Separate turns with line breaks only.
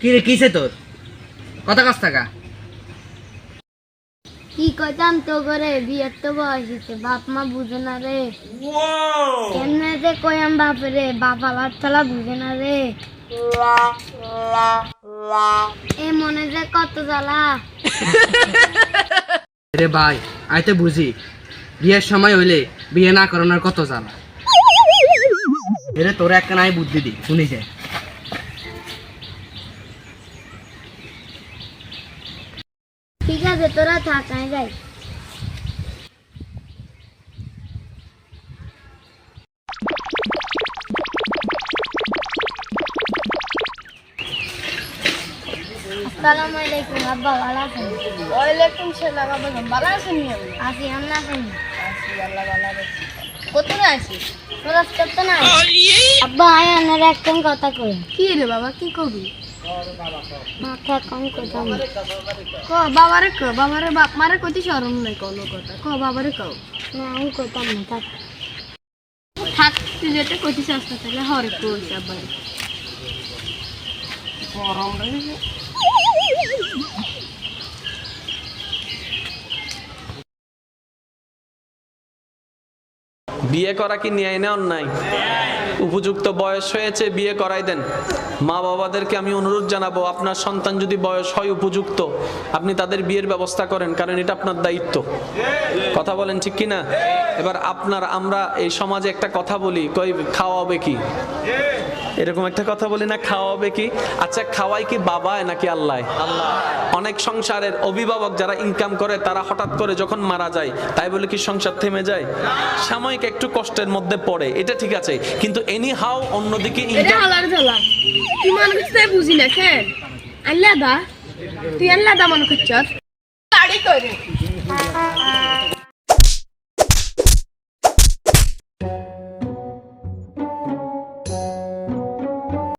কি রে কিসে তোর? কত কাছ টাকা
কি কইতাম তো করে বিয়ের তো বয়স বাপ মা বুঝে না রে। কেমনে যে বাপ রে বাপ আলার তলা বুঝে না রে। এ মনে যে কত জ্বালা।
রে ভাই আইতে বুঝি বিয়ের সময় হইলে বিয়ে না করানোর কত জ্বালা। এরে তোরা একটা নাই বুদ্ধি দি শুনিছে
ঠিক আছে তোরা থাক আমি যাই। আসসালামু আলাইকুম আব্বা ভালো আছেন?
ওয়ালাইকুম সালাম আবার ভালো আছেন
আছি আমরা আছেন
আছি আল্লাহ ভালো আছে। কোথায় আছিস?
তোরা করতে না? আব্বা আয় আপনার একদম কথা কই।
কি রে বাবা কি করবি?
মাথা কম কথা না।
ক বাবারে ক বাবারে বাপ মারে কতি শরম নাই কোনো কথা। ক বাবারে কও
না আমি কইতাম না থাক।
থাক তুই যেটা কতি সস্তা থাকে হরে কইস আবার
বিয়ে করা কি ন্যায় না অন্যায়? উপযুক্ত বয়স হয়েছে, বিয়ে করাই দেন। মা বাবাদেরকে আমি অনুরোধ জানাব, আপনার সন্তান যদি বয়স হয় উপযুক্ত, আপনি তাদের বিয়ের ব্যবস্থা করেন, কারণ এটা আপনার দায়িত্ব। কথা বলেন ঠিক কি না এবার আপনার, আমরা এই সমাজে একটা কথা বলি, কই খাওয়াবে কি? এরকম একটা কথা বলি না, খাওয়াবে কি? আচ্ছা খাওয়াই কি বাবায় নাকি আল্লাহ অনেক সংসারের অভিভাবক যারা ইনকাম করে, তারা হঠাৎ করে যখন মারা যায়, তাই বলে কি সংসার থেমে যায়? সাময়িক একটু কষ্টের মধ্যে পড়ে, এটা ঠিক আছে, কিন্তু এনি হাউ অন্যদিকে
এটা হালার জ্বালা। তুই মনে করছিস বুঝি না কেন আল্লাহ দা? তুই আল্লাহ মনে করছিস? গাড়ি করে।